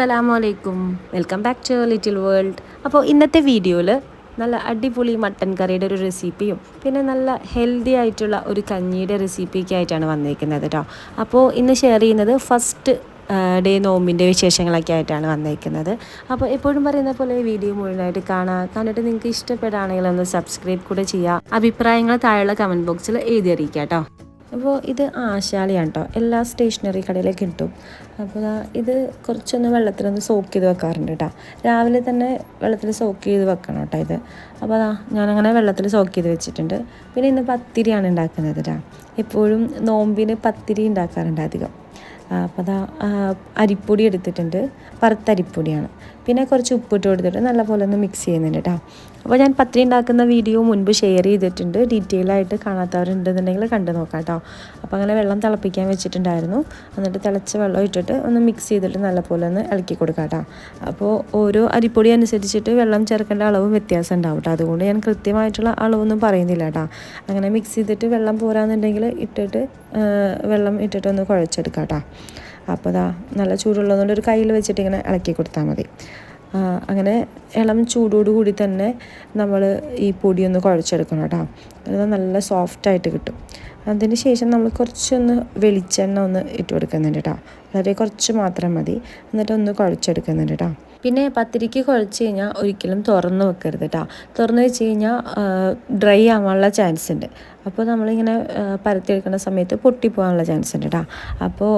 അസ്സലാമു അലൈക്കും welcome back to little world അപ്പോൾ ഇന്നത്തെ വീഡിയോയിൽ നല്ല അടിപൊളി മട്ടൻ കറിയുടെ ഒരു റെസിപ്പിയും പിന്നെ നല്ല ഹെൽത്തി ആയിട്ടുള്ള ഒരു കഞ്ഞിയുടെ റെസിപ്പിയൊക്കെ ആയിട്ടാണ് വന്നിരിക്കുന്നത് കേട്ടോ അപ്പോൾ ഇന്ന് ഷെയർ ചെയ്യുന്നത് ഫസ്റ്റ് ഡേ നോമ്പിന്റെ വിശേഷങ്ങളൊക്കെ ആയിട്ടാണ് വന്നിരിക്കുന്നത് അപ്പോൾ എപ്പോഴും പറയുന്ന പോലെ വീഡിയോ മുഴുവനായിട്ട് കാണാം. കണ്ടിട്ട് നിങ്ങൾക്ക് ഇഷ്ടപ്പെടുകയാണെങ്കിൽ ഒന്ന് സബ്സ്ക്രൈബ് കൂടെ ചെയ്യുക അഭിപ്രായങ്ങൾ താഴെയുള്ള കമന്റ് ബോക്സിൽ എഴുതി അറിയിക്കാം കേട്ടോ അപ്പോൾ ഇത് ആശാലിയാണ് കേട്ടോ എല്ലാ സ്റ്റേഷനറി കടയിലും കിട്ടും. അപ്പോൾ ഇത് കുറച്ചൊന്ന് വെള്ളത്തിലൊന്ന് സോക്ക് ചെയ്ത് വെക്കാറുണ്ട് കേട്ടോ. രാവിലെ തന്നെ വെള്ളത്തിൽ സോക്ക് ചെയ്ത് വെക്കണം കേട്ടോ ഇത്. അപ്പോൾ അതാ ഞാനങ്ങനെ വെള്ളത്തിൽ സോക്ക് ചെയ്ത് വെച്ചിട്ടുണ്ട്. പിന്നെ ഇന്ന് പത്തിരിയാണ് ഉണ്ടാക്കുന്നത് കേട്ടോ എപ്പോഴും നോമ്പിന് പത്തിരി ഉണ്ടാക്കാറുണ്ട് അധികം. അപ്പോൾ അതാ അരിപ്പൊടി എടുത്തിട്ടുണ്ട്. വറുത്തരിപ്പൊടിയാണ് പിന്നെ കുറച്ച് ഉപ്പിട്ട് കൊടുത്തിട്ട് നല്ലപോലെ ഒന്ന് മിക്സ് ചെയ്യുന്നുണ്ട് കേട്ടോ അപ്പോൾ ഞാൻ പത്രി ഉണ്ടാക്കുന്ന വീഡിയോ മുൻപ് ഷെയർ ചെയ്തിട്ടുണ്ട്. ഡീറ്റെയിൽ ആയിട്ട് കാണാത്തവരുണ്ടെന്നുണ്ടെങ്കിൽ കണ്ടു നോക്കാം കേട്ടോ അപ്പോൾ അങ്ങനെ വെള്ളം തിളപ്പിക്കാൻ വെച്ചിട്ടുണ്ടായിരുന്നു. എന്നിട്ട് തിളച്ച വെള്ളം ഇട്ടിട്ട് ഒന്ന് മിക്സ് ചെയ്തിട്ട് നല്ലപോലെ ഒന്ന് ഇളക്കി കൊടുക്കാം കേട്ടോ അപ്പോൾ ഓരോ അരിപ്പൊടി അനുസരിച്ചിട്ട് വെള്ളം ചേർക്കേണ്ട അളവ് വ്യത്യാസം ഉണ്ടാവും കേട്ടോ അതുകൊണ്ട് ഞാൻ കൃത്യമായിട്ടുള്ള അളവൊന്നും പറയുന്നില്ല കേട്ടോ അങ്ങനെ മിക്സ് ചെയ്തിട്ട് വെള്ളം പോരാന്നുണ്ടെങ്കിൽ ഇട്ടിട്ട് വെള്ളം ഇട്ടിട്ടൊന്ന് കുഴച്ചെടുക്കാം കേട്ടോ അപ്പോൾ ദാ നല്ല ചൂടുള്ളതുകൊണ്ട് ഒരു കയ്യിൽ വെച്ചിട്ട് ഇങ്ങനെ ഇളക്കി കൊടുത്താൽ മതി. അങ്ങനെ ഇളം ചൂടോടുകൂടി തന്നെ നമ്മൾ ഈ പൊടിയൊന്ന് കുഴച്ചെടുക്കണം കേട്ടോ. അത് നല്ല സോഫ്റ്റായിട്ട് കിട്ടും. അതിന് ശേഷം നമ്മൾ കുറച്ചൊന്ന് വെളിച്ചെണ്ണ ഒന്ന് ഇട്ട് കൊടുക്കുന്നുണ്ട് കേട്ടോ. വളരെ കുറച്ച് മാത്രം മതി. എന്നിട്ട് ഒന്ന് കുഴച്ചെടുക്കുന്നുണ്ട് കേട്ടോ. പിന്നെ പത്തിരിക്ക് കുഴച്ച് കഴിഞ്ഞാൽ ഒരിക്കലും തുറന്ന് വെക്കരുത് കേട്ടോ തുറന്ന് വെച്ച് കഴിഞ്ഞാൽ ഡ്രൈ ആവാനുള്ള ചാൻസ് ഉണ്ട് അപ്പോൾ നമ്മളിങ്ങനെ പരത്തിയെടുക്കുന്ന സമയത്ത് പൊട്ടിപ്പോകാനുള്ള ചാൻസ് ഉണ്ട് കേട്ടോ അപ്പോൾ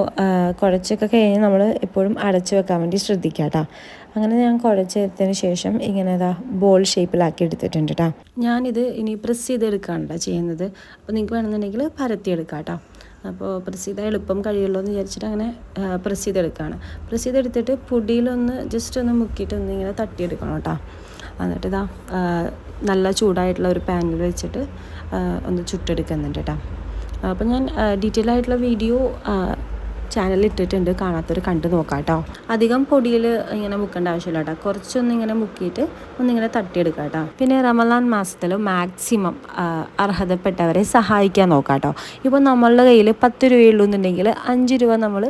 കുഴച്ചൊക്കെ കഴിഞ്ഞ് നമ്മൾ എപ്പോഴും അടച്ച് വെക്കാൻ വേണ്ടി ശ്രദ്ധിക്കുക കേട്ടോ അങ്ങനെ ഞാൻ കുഴച്ചെടുത്തതിന് ശേഷം ഇങ്ങനെ ഇതാ ബോൾ ഷേപ്പിലാക്കി എടുത്തിട്ടുണ്ട് കേട്ടോ ഞാനിത് ഇനി പ്രസ് ചെയ്തെടുക്കുകയാണ് ചെയ്യുന്നത്. അപ്പോൾ നിങ്ങൾക്ക് വേണമെന്നുണ്ടെങ്കിൽ പരത്തിയെടുക്കാം കേട്ടോ അപ്പോൾ പ്രസ് ചെയ്താൽ എളുപ്പം കഴിയുള്ളൂ എന്ന് വിചാരിച്ചിട്ട് അങ്ങനെ പ്രസ് ചെയ്തെടുക്കുകയാണ് പ്രസ് ചെയ്തെടുത്തിട്ട് പൊടിയിലൊന്ന് ജസ്റ്റ് ഒന്ന് മുക്കിയിട്ട് ഒന്ന് ഇങ്ങനെ തട്ടിയെടുക്കണം കേട്ടോ. എന്നിട്ട് ഇതാ നല്ല ചൂടായിട്ടുള്ള ഒരു പാനിൽ വെച്ചിട്ട് ഒന്ന് ചുട്ടെടുക്കുന്നുണ്ട് കേട്ടോ. അപ്പോൾ ഞാൻ ഡീറ്റെയിൽ ആയിട്ടുള്ള വീഡിയോ ചാനലിൽ ഇട്ടിട്ടുണ്ട്. കാണാത്തവർ കണ്ടു നോക്കാം കേട്ടോ. അധികം പൊടിയിൽ ഇങ്ങനെ മുക്കേണ്ട ആവശ്യമില്ല കേട്ടോ. കുറച്ചൊന്ന് ഇങ്ങനെ മുക്കിയിട്ട് ഒന്നിങ്ങനെ തട്ടിയെടുക്കാം കേട്ടോ. പിന്നെ റമലാൻ മാസത്തിൽ മാക്സിമം അർഹതപ്പെട്ടവരെ സഹായിക്കാൻ നോക്കാം കേട്ടോ. ഇപ്പോൾ നമ്മളുടെ കയ്യിൽ പത്ത് രൂപയുള്ളൂ എന്നുണ്ടെങ്കിൽ അഞ്ച് രൂപ നമ്മൾ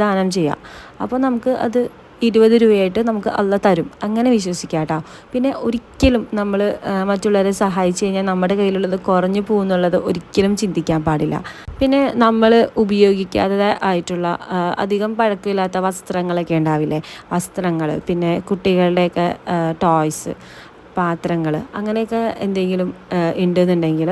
ദാനം ചെയ്യാം. അപ്പോൾ നമുക്ക് അത് ഇരുപത് രൂപയായിട്ട് നമുക്ക് അല്ല തരും. അങ്ങനെ വിശ്വസിക്കാം കേട്ടോ പിന്നെ ഒരിക്കലും നമ്മൾ മറ്റുള്ളവരെ സഹായിച്ചു കഴിഞ്ഞാൽ നമ്മുടെ കയ്യിലുള്ളത് കുറഞ്ഞു പോകുന്നുള്ളത് ഒരിക്കലും ചിന്തിക്കാൻ പാടില്ല. പിന്നെ നമ്മൾ ഉപയോഗിക്കാതെ ആയിട്ടുള്ള അധികം പഴക്കമില്ലാത്ത വസ്ത്രങ്ങളൊക്കെ ഉണ്ടാവില്ലേ? വസ്ത്രങ്ങൾ പിന്നെ കുട്ടികളുടെയൊക്കെ ടോയ്സ് പാത്രങ്ങൾ അങ്ങനെയൊക്കെ എന്തെങ്കിലും ഉണ്ടെന്നുണ്ടെങ്കിൽ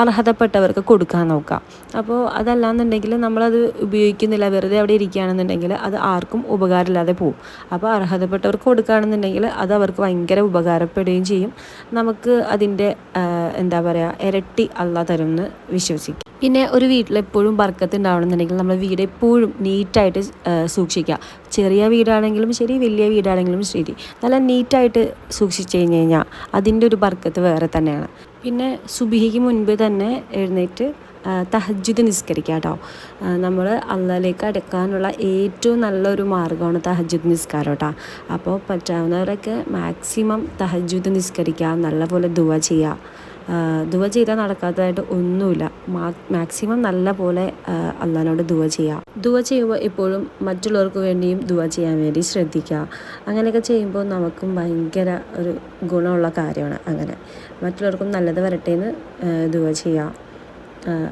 അർഹതപ്പെട്ടവർക്ക് കൊടുക്കാൻ നോക്കാം. അപ്പോൾ അതല്ലാന്നുണ്ടെങ്കിൽ നമ്മളത് ഉപയോഗിക്കുന്നില്ല. വെറുതെ അവിടെ ഇരിക്കുകയാണെന്നുണ്ടെങ്കിൽ അത് ആർക്കും ഉപകാരമില്ലാതെ പോകും. അപ്പോൾ അർഹതപ്പെട്ടവർക്ക് കൊടുക്കുകയാണെന്നുണ്ടെങ്കിൽ അത് അവർക്ക് ഭയങ്കര ഉപകാരപ്പെടുകയും ചെയ്യും. നമുക്ക് അതിന്റെ എന്താ പറയുക ഇരട്ടി അല്ല തരും എന്ന് വിശ്വസിക്കും. പിന്നെ ഒരു വീട്ടിൽ എപ്പോഴും ബർക്കത്ത് ഉണ്ടാവണമെന്നുണ്ടെങ്കിൽ നമ്മൾ വീട് എപ്പോഴും നീറ്റായിട്ട് സൂക്ഷിക്കുക. ചെറിയ വീടാണെങ്കിലും ശരി വലിയ വീടാണെങ്കിലും ശരി. നല്ല നീറ്റായിട്ട് സൂക്ഷിച്ചു കഴിഞ്ഞ് കഴിഞ്ഞാൽ അതിന്റെ ഒരു ബർക്കത്ത് വേറെ തന്നെയാണ്. പിന്നെ സുബിഹിക്ക് മുൻപ് തന്നെ എഴുന്നേറ്റ് തഹജ്ജുദ് നിസ്കരിക്കുക കേട്ടോ. നമ്മൾ അള്ളയിലേക്ക് അടുക്കാനുള്ള ഏറ്റവും നല്ലൊരു മാർഗമാണ് തഹജ്ജുദ് നിസ്കാരം കേട്ടോ. അപ്പോൾ പറ്റാവുന്നവരൊക്കെ മാക്സിമം തഹജ്ജുദ് നിസ്കരിക്കുക നല്ലപോലെ ദുവ ചെയ്യുക. ദുവ ചെയ്താൽ നടക്കാത്തതായിട്ട് ഒന്നുമില്ല. മാക്സിമം നല്ല പോലെ അള്ളഹാനോട് ദുവ ചെയ്യുക ദുവ ചെയ്യുമ്പോൾ എപ്പോഴും മറ്റുള്ളവർക്ക് വേണ്ടിയും ദുവ ചെയ്യാൻ വേണ്ടി ശ്രദ്ധിക്കുക അങ്ങനെയൊക്കെ ചെയ്യുമ്പോൾ നമുക്കും ഭയങ്കര ഒരു ഗുണമുള്ള കാര്യമാണ് അങ്ങനെ. മറ്റുള്ളവർക്കും നല്ലത് വരട്ടെ എന്ന് ദുവ ചെയ്യുക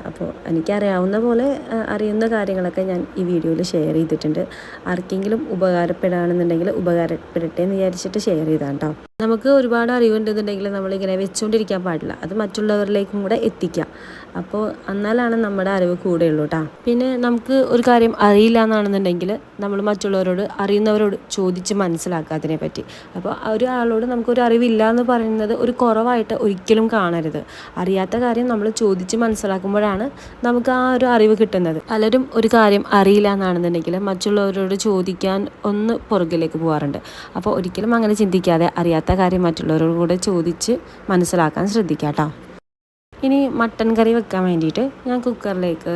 അപ്പോൾ എനിക്കറിയാവുന്ന പോലെ അറിയുന്ന കാര്യങ്ങളൊക്കെ ഞാൻ ഈ വീഡിയോയിൽ ഷെയർ ചെയ്തിട്ടുണ്ട്. ആർക്കെങ്കിലും ഉപകാരപ്പെടുകയാണെന്നുണ്ടെങ്കിൽ ഉപകാരപ്പെടട്ടെ എന്ന് വിചാരിച്ചിട്ട് ഷെയർ ചെയ്താട്ടോ നമുക്ക് ഒരുപാട് അറിവുണ്ടെന്നുണ്ടെങ്കിൽ നമ്മളിങ്ങനെ വെച്ചുകൊണ്ടിരിക്കാൻ പാടില്ല. അത് മറ്റുള്ളവരിലേക്കും കൂടെ എത്തിക്കാം. അപ്പോൾ എന്നാലാണ് നമ്മുടെ അറിവ് കൂടെയുള്ളൂ കേട്ടോ പിന്നെ നമുക്ക് ഒരു കാര്യം അറിയില്ല എന്നാണെന്നുണ്ടെങ്കിൽ നമ്മൾ മറ്റുള്ളവരോട് അറിയുന്നവരോട് ചോദിച്ച് മനസ്സിലാക്കുക അതിനെ പറ്റി അപ്പോൾ ഒരാളോട് നമുക്കൊരു അറിവില്ല എന്ന് പറയുന്നത് ഒരു കുറവായിട്ട് ഒരിക്കലും കാണരുത്. അറിയാത്ത കാര്യം നമ്മൾ ചോദിച്ച് മനസ്സിലാക്കുമ്പോഴാണ് നമുക്ക് ആ ഒരു അറിവ് കിട്ടുന്നത്. പലരും ഒരു കാര്യം അറിയില്ല എന്നാണെന്നുണ്ടെങ്കിൽ മറ്റുള്ളവരോട് ചോദിക്കാൻ ഒന്ന് പുറകിലേക്ക് പോകാറുണ്ട് അപ്പോൾ ഒരിക്കലും അങ്ങനെ ചിന്തിക്കാതെ അറിയാത്ത കാര്യം മറ്റുള്ളവരോട് കൂടെ ചോദിച്ച് മനസ്സിലാക്കാൻ ശ്രദ്ധിക്കാം കേട്ടോ. ഇനി മട്ടൻ കറി വെക്കാൻ വേണ്ടിയിട്ട് ഞാൻ കുക്കറിലേക്ക്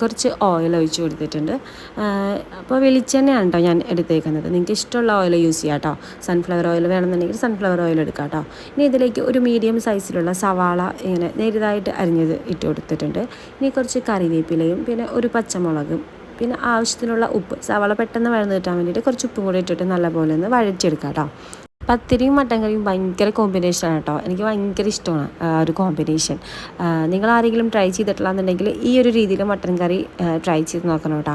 കുറച്ച് ഓയിൽ ഒഴിച്ച് കൊടുത്തിട്ടുണ്ട്. അപ്പോൾ വെളിച്ചെണ്ണയാണ് കേട്ടോ ഞാൻ എടുത്തേക്കുന്നത്. നിങ്ങൾക്ക് ഇഷ്ടമുള്ള ഓയിൽ യൂസ് ചെയ്യാം കേട്ടോ. സൺഫ്ലവർ ഓയിൽ വേണമെന്നുണ്ടെങ്കിൽ സൺഫ്ലവർ ഓയിൽ എടുക്കാം കേട്ടോ. ഇനി ഇതിലേക്ക് ഒരു മീഡിയം സൈസിലുള്ള സവാള ഇങ്ങനെ നേരിതായിട്ട് അരിഞ്ഞത് ഇട്ട് കൊടുത്തിട്ടുണ്ട്. ഇനി കുറച്ച് കറിവേപ്പിലയും പിന്നെ ഒരു പച്ചമുളകും പിന്നെ ആവശ്യത്തിനുള്ള ഉപ്പ്. സവാള പെട്ടെന്ന് വഴന്ന് കിട്ടാൻ വേണ്ടിയിട്ട് കുറച്ച് ഉപ്പും കൂടി ഇട്ടിട്ട് നല്ലപോലെ ഒന്ന് വഴറ്റിയെടുക്കാം കേട്ടോ. പത്തിരിയും മട്ടൻ കറിയും ഭയങ്കര കോമ്പിനേഷനാണ് കേട്ടോ. എനിക്ക് ഭയങ്കര ഇഷ്ടമാണ് ആ ഒരു കോമ്പിനേഷൻ നിങ്ങൾ ആരെങ്കിലും ട്രൈ ചെയ്തിട്ടില്ലാന്നുണ്ടെങ്കിൽ ഈ ഒരു രീതിയിൽ മട്ടൻ കറി ട്രൈ ചെയ്ത് നോക്കണം കേട്ടോ.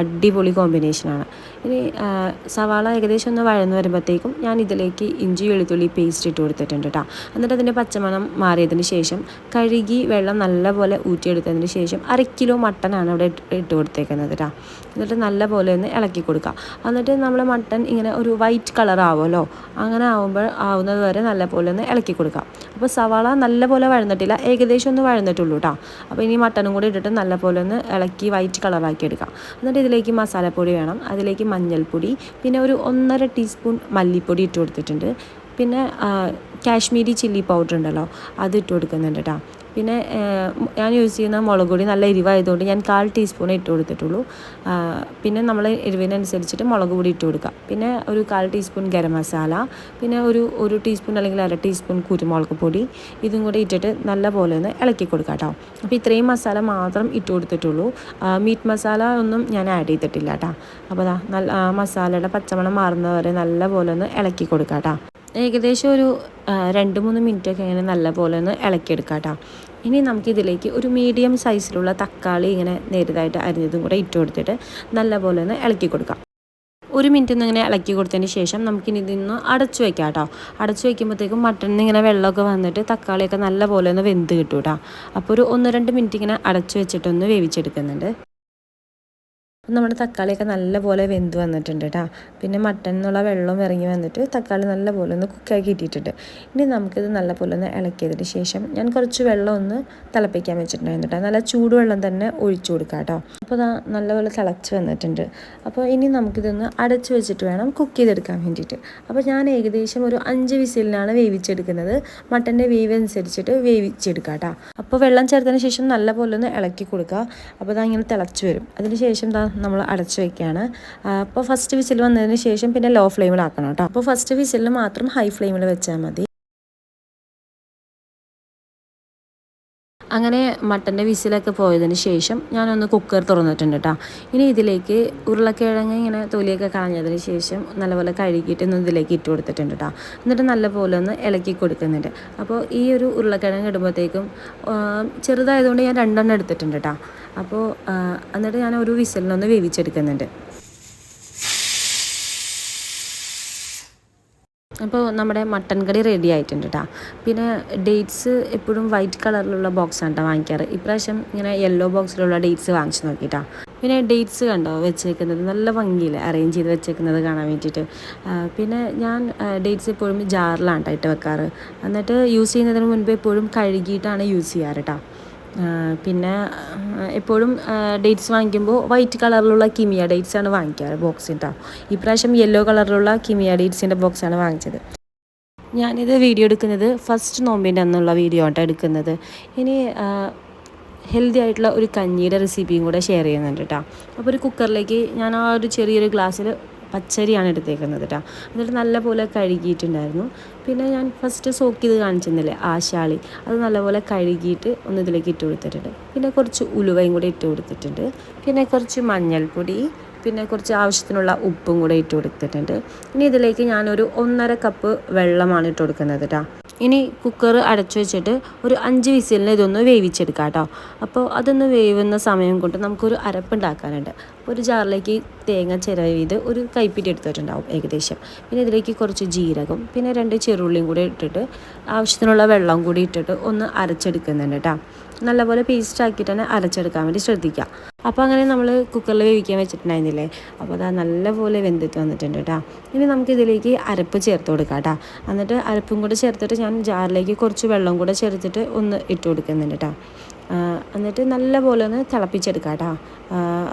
അടിപൊളി കോമ്പിനേഷനാണ് ഇനി സവാള ഏകദേശം ഒന്ന് വഴന്ന് വരുമ്പോഴത്തേക്കും ഞാൻ ഇതിലേക്ക് ഇഞ്ചി വെളുത്തുള്ളി പേസ്റ്റ് ഇട്ട് കൊടുത്തിട്ടുണ്ട് കേട്ടോ. എന്നിട്ട് അതിന്റെ പച്ചമണം മാറിയതിന് ശേഷം കഴുകി വെള്ളം നല്ലപോലെ ഊറ്റിയെടുത്തതിന് ശേഷം അര കിലോ മട്ടനാണ് അവിടെ ഇട്ട് കൊടുത്തേക്കുന്നത് കേട്ടോ. എന്നിട്ട് നല്ലപോലെ ഒന്ന് ഇളക്കി കൊടുക്കുക. എന്നിട്ട് നമ്മൾ മട്ടൻ ഇങ്ങനെ ഒരു വൈറ്റ് കളർ ആവുമല്ലോ അങ്ങനെ ആവുമ്പോൾ ആവുന്നത് വരെ നല്ലപോലെ ഒന്ന് ഇളക്കി കൊടുക്കാം. അപ്പോൾ സവാള നല്ലപോലെ വഴന്നിട്ടില്ല. ഏകദേശം ഒന്ന് വഴന്നിട്ടുള്ളൂ കേട്ടോ അപ്പോൾ ഇനി മട്ടനും കൂടി ഇട്ടിട്ട് നല്ലപോലെ ഒന്ന് ഇളക്കി വൈറ്റ് കളറാക്കി എടുക്കാം. എന്നിട്ട് ഇതിലേക്ക് മസാലപ്പൊടി വേണം. അതിലേക്ക് മഞ്ഞൾപ്പൊടി പിന്നെ ഒരു ഒന്നര ടീസ്പൂൺ മല്ലിപ്പൊടി ഇട്ട് കൊടുത്തിട്ടുണ്ട്. പിന്നെ കാശ്മീരി ചില്ലി പൗഡർ ഉണ്ടല്ലോ അത് ഇട്ട് കൊടുക്കുന്നുണ്ട് കേട്ടോ പിന്നെ ഞാൻ യൂസ് ചെയ്യുന്ന മുളക് പൊടി നല്ല എരിവായതുകൊണ്ട് ഞാൻ കാൽ ടീസ്പൂൺ ഇട്ട് കൊടുത്തിട്ടുള്ളൂ. പിന്നെ നമ്മൾ എരിവിനനുസരിച്ചിട്ട് മുളക് പൊടി ഇട്ട് കൊടുക്കുക പിന്നെ ഒരു കാൽ ടീസ്പൂൺ ഗരം മസാല പിന്നെ ഒരു ഒരു ടീസ്പൂൺ അല്ലെങ്കിൽ അര ടീസ്പൂൺ കുരുമുളക് പൊടി ഇതും കൂടി ഇട്ടിട്ട് നല്ല പോലെ ഒന്ന് ഇളക്കി കൊടുക്കുക കേട്ടോ. അപ്പോൾ ഇത്രയും മസാല മാത്രം ഇട്ട് കൊടുത്തിട്ടുള്ളൂ. മീറ്റ് മസാല ഒന്നും ഞാൻ ആഡ് ചെയ്തിട്ടില്ല കേട്ടോ. അപ്പോൾ അതാ നല്ല മസാലയുടെ പച്ചമണം മാറുന്നവരെ നല്ല പോലെ ഒന്ന് ഇളക്കി കൊടുക്കുക കേട്ടോ. ഏകദേശം ഒരു രണ്ട് മൂന്ന് മിനിറ്റൊക്കെ ഇങ്ങനെ നല്ല പോലെ ഒന്ന് ഇളക്കിയെടുക്കാം കേട്ടോ. ഇനി നമുക്കിതിലേക്ക് ഒരു മീഡിയം സൈസിലുള്ള തക്കാളി ഇങ്ങനെ നേരിതായിട്ട് അരിഞ്ഞതും കൂടെ ഇട്ട് കൊടുത്തിട്ട് നല്ലപോലെ ഒന്ന് ഇളക്കി കൊടുക്കാം. ഒരു മിനിറ്റ് ഒന്ന് ഇങ്ങനെ ഇളക്കി കൊടുത്തതിന് ശേഷം നമുക്കിനി ഇതിന്ന് അടച്ചു വെക്കാം കേട്ടോ. അടച്ചു വെക്കുമ്പോഴത്തേക്കും മട്ടണിൽ ഇങ്ങനെ വെള്ളമൊക്കെ വന്നിട്ട് തക്കാളിയൊക്കെ നല്ലപോലെ ഒന്ന് വെന്ത് കിട്ടും കേട്ടോ. അപ്പോൾ ഒരു ഒന്ന് രണ്ട് മിനിറ്റ് ഇങ്ങനെ അടച്ചു വെച്ചിട്ടൊന്ന് വേവിച്ചെടുക്കുന്നുണ്ട്. അപ്പം നമ്മുടെ തക്കാളിയൊക്കെ നല്ലപോലെ വെന്ത് വന്നിട്ടുണ്ട് കേട്ടോ. പിന്നെ മട്ടൻ എന്നുള്ള വെള്ളം ഇറങ്ങി വന്നിട്ട് തക്കാളി നല്ലപോലെ ഒന്ന് കുക്കാക്കി ഇട്ടിട്ടുണ്ട്. ഇനി നമുക്കിത് നല്ലപോലെ ഒന്ന് ഇളക്കിയതിന് ശേഷം ഞാൻ കുറച്ച് വെള്ളം ഒന്ന് തിളപ്പിക്കാൻ വെച്ചിട്ടുണ്ടായിരുന്നു കേട്ടോ. നല്ല ചൂടുവെള്ളം തന്നെ ഒഴിച്ചു കൊടുക്കാം കേട്ടോ. അപ്പോൾ ഇതാ നല്ലപോലെ തിളച്ച് വന്നിട്ടുണ്ട്. അപ്പോൾ ഇനി നമുക്കിതൊന്ന് അടച്ചു വെച്ചിട്ട് വേണം കുക്ക് ചെയ്തെടുക്കാൻ വേണ്ടിയിട്ട്. അപ്പോൾ ഞാൻ ഏകദേശം ഒരു അഞ്ച് വിസിലിനാണ് വേവിച്ചെടുക്കുന്നത്. മട്ടന്റെ വേവ് അനുസരിച്ചിട്ട് വേവിച്ചെടുക്കാം കേട്ടോ. അപ്പോൾ വെള്ളം ചേർത്തതിന് ശേഷം നല്ലപോലെ ഒന്ന് ഇളക്കി കൊടുക്കുക അപ്പോൾ ഇതാ ഇങ്ങനെ തിളച്ച് വരും. അതിന് ശേഷം ദാ നമ്മൾ അടച്ചു വെക്കുകയാണ്. അപ്പോൾ ഫസ്റ്റ് വിസിൽ വന്നതിന് ശേഷം പിന്നെ ലോ ഫ്ലെയിമിലാക്കണം കേട്ടോ. അപ്പോൾ ഫസ്റ്റ് വിസിൽ മാത്രം ഹൈ ഫ്ലെയിമിൽ വെച്ചാൽ മതി. അങ്ങനെ മട്ടന്റെ വിസിലൊക്കെ പോയതിന് ശേഷം ഞാനൊന്ന് കുക്കർ തുറന്നിട്ടുണ്ട് കേട്ടോ. ഇനി ഇതിലേക്ക് ഉരുളക്കിഴങ്ങ് ഇങ്ങനെ തൊലിയൊക്കെ കളഞ്ഞതിന് ശേഷം നല്ലപോലെ കഴുകിയിട്ട് ഒന്ന് ഇതിലേക്ക് ഇട്ട് കൊടുത്തിട്ടുണ്ട് കേട്ടോ. എന്നിട്ട് നല്ലപോലെ ഒന്ന് ഇളക്കി കൊടുക്കുന്നുണ്ട്. അപ്പോൾ ഈ ഒരു ഉരുളക്കിഴങ്ങ് ഇടുമ്പോഴത്തേക്കും ചെറുതായതുകൊണ്ട് ഞാൻ രണ്ടെണ്ണം എടുത്തിട്ടുണ്ട് കേട്ടോ. അപ്പോൾ എന്നിട്ട് ഞാൻ ഒരു വിസലിനൊന്ന് വേവിച്ചെടുക്കുന്നുണ്ട്. അപ്പോൾ നമ്മുടെ മട്ടൻ കറി റെഡി ആയിട്ടുണ്ട് കേട്ടോ പിന്നെ ഡേറ്റ്സ് എപ്പോഴും വൈറ്റ് കളറിലുള്ള ബോക്സാണ് കേട്ടോ വാങ്ങിക്കാറ്. ഇപ്രാവശ്യം ഇങ്ങനെ യെല്ലോ ബോക്സിലുള്ള ഡേറ്റ്സ് വാങ്ങിച്ചു നോക്കിയിട്ടാ പിന്നെ ഡേറ്റ്സ് കണ്ടോ വെച്ചേക്കുന്നത്? നല്ല ഭംഗിയിൽ അറേഞ്ച് ചെയ്ത് വെച്ചേക്കുന്നത് കാണാൻ വേണ്ടിയിട്ട്. പിന്നെ ഞാൻ ഡേറ്റ്സ് എപ്പോഴും ജാറിലാണ് കേട്ടോ ഇട്ട് വെക്കാറ്. എന്നിട്ട് യൂസ് ചെയ്യുന്നതിന് മുൻപ് എപ്പോഴും കഴുകിയിട്ടാണ് യൂസ് ചെയ്യാറ് കേട്ടോ പിന്നെ എപ്പോഴും ഡേറ്റ്സ് വാങ്ങിക്കുമ്പോൾ വൈറ്റ് കളറിലുള്ള കിമിയ ഡേറ്റ്സ് ആണ് വാങ്ങിക്കാറ് ബോക്സ് കേട്ടോ ഇപ്രാവശ്യം യെല്ലോ കളറിലുള്ള കിമിയ ഡേറ്റ്സിന്റെ ബോക്സാണ് വാങ്ങിച്ചത്. ഞാനിത് വീഡിയോ എടുക്കുന്നത് ഫസ്റ്റ് നോമ്പിന്റെ അന്നുള്ള വീഡിയോ ആട്ടോ എടുക്കുന്നത്. ഇനി ഹെൽത്തി ആയിട്ടുള്ള ഒരു കഞ്ഞിയുടെ റെസിപ്പിയും കൂടെ ഷെയർ ചെയ്യുന്നുണ്ട് കേട്ടോ അപ്പോൾ ഒരു കുക്കറിലേക്ക് ഞാൻ ആ ഒരു ചെറിയൊരു ഗ്ലാസ്സിൽ പച്ചരിയാണ് എടുത്തേക്കുന്നത് കേട്ടോ എന്നിട്ട് നല്ലപോലെ കഴുകിയിട്ടുണ്ടായിരുന്നു. പിന്നെ ഞാൻ ഫസ്റ്റ് സോക്ക് ചെയ്ത് കാണിച്ചിരുന്നില്ലേ ആശാളി. അത് നല്ലപോലെ കഴുകിയിട്ട് ഒന്ന് ഇതിലേക്ക് ഇട്ട് കൊടുത്തിട്ടുണ്ട്. പിന്നെ കുറച്ച് ഉലുവയും കൂടെ ഇട്ട് കൊടുത്തിട്ടുണ്ട്. പിന്നെ കുറച്ച് മഞ്ഞൾപ്പൊടി പിന്നെ കുറച്ച് ആവശ്യത്തിനുള്ള ഉപ്പും കൂടെ ഇട്ട് കൊടുത്തിട്ടുണ്ട്. ഇനി ഇതിലേക്ക് ഞാനൊരു ഒന്നര കപ്പ് വെള്ളമാണ് ഇട്ട് കൊടുക്കുന്നത് കേട്ടോ ഇനി കുക്കർ അടച്ചു വെച്ചിട്ട് ഒരു അഞ്ച് വിസിലിന് ഇതൊന്ന് വേവിച്ചെടുക്കാം കേട്ടോ. അപ്പോൾ അതൊന്ന് വേവുന്ന സമയം കൊണ്ട് നമുക്കൊരു അരപ്പുണ്ടാക്കാനുണ്ട് അപ്പോൾ ഒരു ജാറിലേക്ക് തേങ്ങ ചിരവിയത് ഒരു കൈപ്പിറ്റി എടുത്തിട്ടുണ്ടാവും ഏകദേശം. പിന്നെ ഇതിലേക്ക് കുറച്ച് ജീരകം പിന്നെ രണ്ട് ചെറുള്ളിയും കൂടി ഇട്ടിട്ട് ആവശ്യത്തിനുള്ള വെള്ളം കൂടി ഇട്ടിട്ട് ഒന്ന് അരച്ചെടുക്കുന്നുണ്ട് കേട്ടോ. നല്ലപോലെ പേസ്റ്റ് ആക്കിയിട്ട് തന്നെ അരച്ചെടുക്കാൻ വേണ്ടി ശ്രദ്ധിക്കുക. അപ്പോൾ അങ്ങനെ നമ്മൾ കുക്കറിൽ വേവിക്കാൻ വെച്ചിട്ടുണ്ടായിരുന്നില്ലേ? അപ്പോൾ അത് നല്ലപോലെ വെന്തിട്ട് വന്നിട്ടുണ്ട് കേട്ടോ ഇനി നമുക്ക് ഇതിലേക്ക് അരപ്പ് ചേർത്ത് കൊടുക്കാം കേട്ടോ എന്നിട്ട് അരപ്പും കൂടെ ചേർത്തിട്ട് ഞാൻ ജാറിലേക്ക് കുറച്ച് വെള്ളം കൂടെ ചേർത്തിട്ട് ഒന്ന് ഇട്ട് കൊടുക്കുന്നുണ്ട് കേട്ടോ എന്നിട്ട് നല്ലപോലെ ഒന്ന് തിളപ്പിച്ചെടുക്കാം കേട്ടോ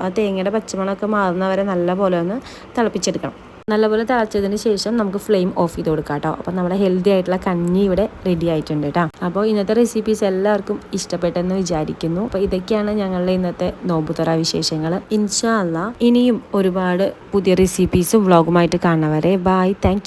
ആ തേങ്ങയുടെ പച്ചമണമൊക്കെ മാറുന്നവരെ നല്ലപോലെ ഒന്ന് തിളപ്പിച്ചെടുക്കണം. നല്ലപോലെ തിളച്ചതിന് ശേഷം നമുക്ക് ഫ്ലെയിം ഓഫ് ചെയ്ത് കൊടുക്കാം കേട്ടോ. അപ്പം നമ്മുടെ ഹെൽത്തി ആയിട്ടുള്ള കഞ്ഞി ഇവിടെ റെഡി ആയിട്ടുണ്ട് കേട്ടോ. അപ്പോൾ ഇന്നത്തെ റെസിപ്പീസ് എല്ലാവർക്കും ഇഷ്ടപ്പെട്ടെന്ന് വിചാരിക്കുന്നു. അപ്പോൾ ഇതൊക്കെയാണ് ഞങ്ങളുടെ ഇന്നത്തെ നോമ്പുതറ വിശേഷങ്ങൾ. ഇൻഷാ അല്ലാ ഇനിയും ഒരുപാട് പുതിയ റെസിപ്പീസും വ്ളോഗുമായിട്ട് കാണുന്നവരെ ബായ് താങ്ക്